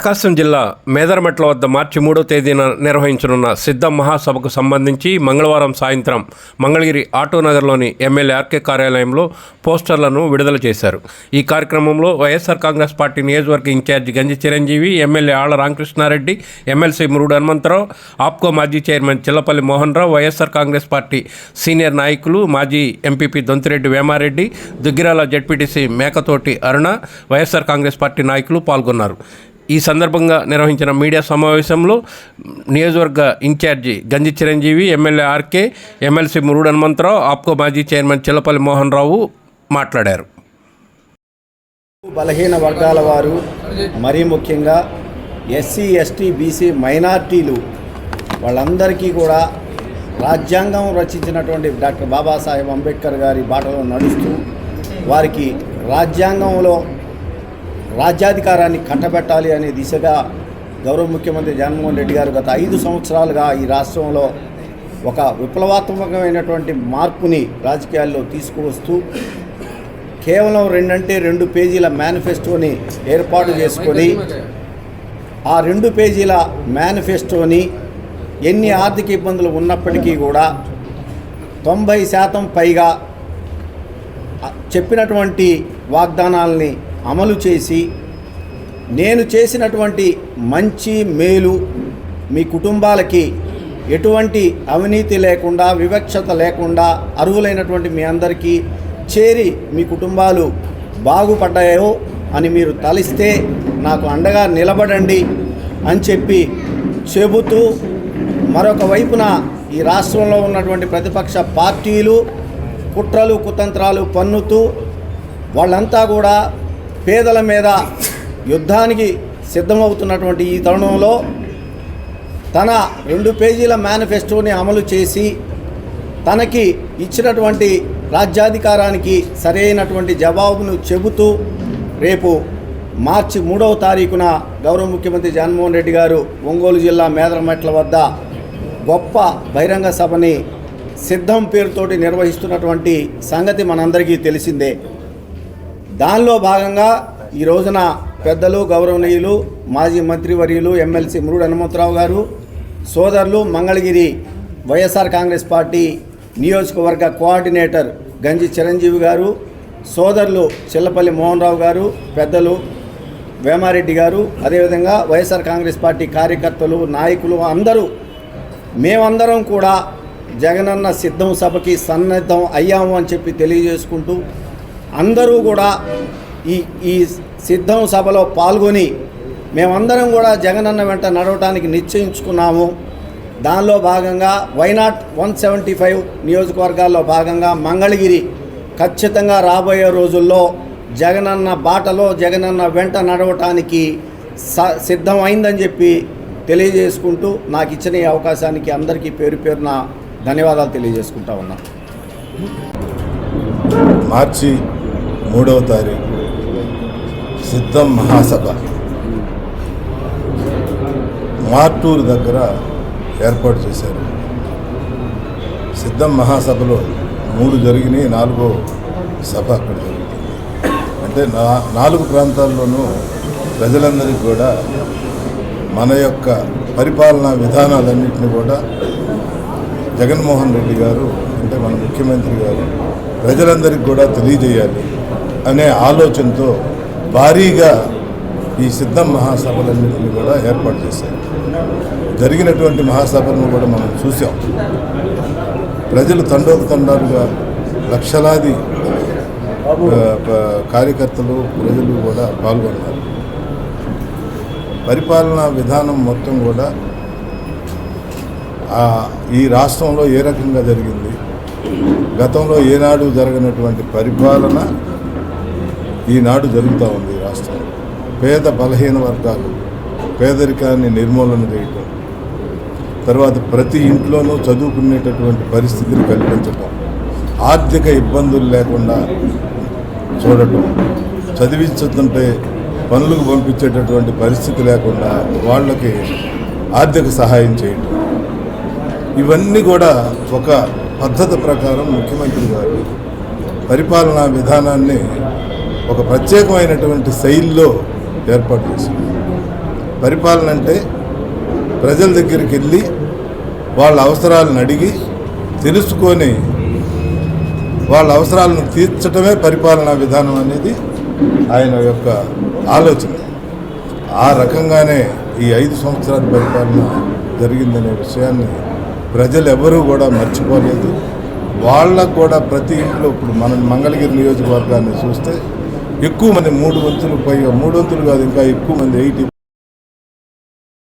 ప్రకాశం జిల్లా మేదరమెట్ల వద్ద మార్చి మూడో తేదీన నిర్వహించనున్న సిద్ధం మహాసభకు సంబంధించి మంగళవారం సాయంత్రం మంగళగిరి ఆటోనగర్లోని ఎమ్మెల్యే ఆర్కే కార్యాలయంలో పోస్టర్లను విడుదల చేశారు. ఈ కార్యక్రమంలో వైఎస్ఆర్ కాంగ్రెస్ పార్టీ నియోజకవర్గ incharge Ganji Chiranjeevi MLA Alla Ramakrishna Reddy MLC Murudu Hanumantha Rao APCO మాజీ chairman Chillapalli Mohan Rao YSR Congress party senior నాయకులు మాజీ MPP Dontireddy Vemareddy Duggirala ZPTC Mekathoti Aruna YSR Congress party నాయకులు పాల్గొన్నారు. ఈ సందర్భంగా నిర్వహించిన media సమావేశంలో నియోజకవర్గ incharge Ganji Chiranjeevi MLA RK MLC Murudu Hanumantha Rao APCO మాజీ చైర్మన్ చిల్లపల్లి మోహన్ రావు మాట్లాడారు. బలహీన వర్గాల వారు మరీ ముఖ్యంగా ఎస్సీ ఎస్టీ బీసీ మైనార్టీలు వాళ్ళందరికీ కూడా రాజ్యాంగం రచించినటువంటి డాక్టర్ బాబాసాహెబ్ అంబేద్కర్ గారి బాటలో నడుస్తూ వారికి రాజ్యాంగంలో రాజ్యాధికారాన్ని కట్టబెట్టాలి అనే దిశగా గౌరవ ముఖ్యమంత్రి జగన్మోహన్ రెడ్డి గారు గత ఐదు సంవత్సరాలుగా ఈ రాష్ట్రంలో ఒక విప్లవాత్మకమైనటువంటి మార్పుని రాజకీయాల్లో తీసుకువస్తూ కేవలం రెండంటే రెండు పేజీల మేనిఫెస్టోని ఏర్పాటు చేసుకొని ఆ రెండు పేజీల మేనిఫెస్టోని ఎన్ని ఆర్థిక ఇబ్బందులు ఉన్నప్పటికీ కూడా తొంభై శాతం పైగా చెప్పినటువంటి వాగ్దానాలని అమలు చేసి నేను చేసినటువంటి మంచి మేలు మీ కుటుంబాలకి ఎటువంటి అవినీతి లేకుండా వివక్షత లేకుండా అర్హులైనటువంటి మీ అందరికీ చేరి మీ కుటుంబాలు బాగుపడ్డాయో అని మీరు తలిస్తే నాకు అండగా నిలబడండి అని చెప్పి చెబుతూ మరొక వైపున ఈ రాష్ట్రంలో ఉన్నటువంటి ప్రతిపక్ష పార్టీలు కుట్రలు కుతంత్రాలు పన్నుతూ వాళ్ళంతా కూడా పేదల మీద యుద్ధానికి సిద్ధమవుతున్నటువంటి ఈ తరుణంలో తన రెండు పేజీల మేనిఫెస్టోని అమలు చేసి తనకి ఇచ్చినటువంటి రాజ్యాధికారానికి సరైనటువంటి జవాబును చెబుతూ రేపు మార్చి మూడవ తారీఖున గౌరవ ముఖ్యమంత్రి జగన్మోహన్ రెడ్డి గారు ఒంగోలు జిల్లా మేదరమెట్ల వద్ద గొప్ప బహిరంగ సభని సిద్ధం పేరుతోటి నిర్వహిస్తున్నటువంటి సంగతి మనందరికీ తెలిసిందే. దానిలో భాగంగా ఈ రోజున పెద్దలు గౌరవనీయులు మాజీ మంత్రివర్యులు ఎమ్మెల్సీ మురుడు హనుమంతరావు గారు సోదరులు మంగళగిరి వైఎస్ఆర్ కాంగ్రెస్ పార్టీ నియోజకవర్గ కోఆర్డినేటర్ గంజి చిరంజీవి గారు సోదరులు చిల్లపల్లి మోహన్ రావు గారు పెద్దలు వేమారెడ్డి గారు అదేవిధంగా వైఎస్ఆర్ కాంగ్రెస్ పార్టీ కార్యకర్తలు నాయకులు అందరూ మేమందరం కూడా జగనన్న సిద్ధం సభకి సన్నద్ధం అయ్యాము అని చెప్పి తెలియజేసుకుంటూ అందరూ కూడా ఈ ఈ సిద్ధం సభలో పాల్గొని మేమందరం కూడా జగనన్న వెంట నడవటానికి నిశ్చయించుకున్నాము. దానిలో భాగంగా వైనాట్ వన్ సెవెంటీ ఫైవ్ నియోజకవర్గాల్లో భాగంగా మంగళగిరి ఖచ్చితంగా రాబోయే రోజుల్లో జగనన్న బాటలో జగనన్న వెంట నడవటానికి స సిద్ధం అయిందని చెప్పి తెలియజేసుకుంటూ నాకు ఇచ్చిన ఈ అవకాశానికి అందరికీ పేరు పేరున ధన్యవాదాలు తెలియజేసుకుంటా ఉన్నాను మార్చి మూడవ తారీఖు. సిద్ధం మహాసభ. మార్టూరు దగ్గర ఏర్పాటు చేశారు. సిద్ధం మహాసభలో మూడు జరిగినాయి నాలుగో సభ అక్కడ జరుగుతుంది. అంటే నా నాలుగు ప్రాంతాల్లోనూ ప్రజలందరికీ కూడా మన యొక్క పరిపాలనా విధానాలన్నింటినీ కూడా జగన్మోహన్ రెడ్డి గారు అంటే మన ముఖ్యమంత్రి గారు ప్రజలందరికీ కూడా తెలియజేయాలి. అనే ఆలోచనతో భారీగా ఈ సిద్ధం మహాసభలన్నింటినీ కూడా ఏర్పాటు చేశారు. జరిగినటువంటి మహాసభలను కూడా మనం చూసాం ప్రజలు తండోపతండాలుగా లక్షలాది కార్యకర్తలు ప్రజలు కూడా పాల్గొన్నారు. పరిపాలనా విధానం మొత్తం కూడా ఈ రాష్ట్రంలో ఏ రకంగా జరిగింది? గతంలో ఏనాడు జరగనటువంటి పరిపాలన ఈనాడు జరుగుతూ ఉంది రాష్ట్రం. రాష్ట్రంలో పేద బలహీన వర్గాలు పేదరికాన్ని నిర్మూలన చేయటం తర్వాత ప్రతి ఇంట్లోనూ చదువుకునేటటువంటి పరిస్థితిని కల్పించటం ఆర్థిక ఇబ్బందులు లేకుండా చూడటం చదివించుతుంటే పనులకు పంపించేటటువంటి పరిస్థితి లేకుండా వాళ్ళకి ఆర్థిక సహాయం చేయటం. ఇవన్నీ కూడా ఒక పద్ధతి ప్రకారం ముఖ్యమంత్రి గారు పరిపాలనా విధానాన్ని ఒక ప్రత్యేకమైనటువంటి శైలిలో ఏర్పాటు చేసింది పరిపాలన అంటే ప్రజల దగ్గరికి వెళ్ళి వాళ్ళ అవసరాలను అడిగి తెలుసుకొని వాళ్ళ అవసరాలను తీర్చడమే పరిపాలనా విధానం అనేది ఆయన యొక్క ఆలోచన. ఆ రకంగానే ఈ ఐదు సంవత్సరాల పరిపాలన జరిగిందనే విషయాన్ని ప్రజలు ఎవరూ కూడా మర్చిపోలేదు. వాళ్ళకు కూడా ప్రతి ఇంట్లో ఇప్పుడు మనం మంగళగిరి నియోజకవర్గాన్ని చూస్తే ఎక్కువ మంది మూడు వంతులు పైగా మూడు వంతులు కాదు ఇంకా ఎక్కువ మంది ఎయిటీ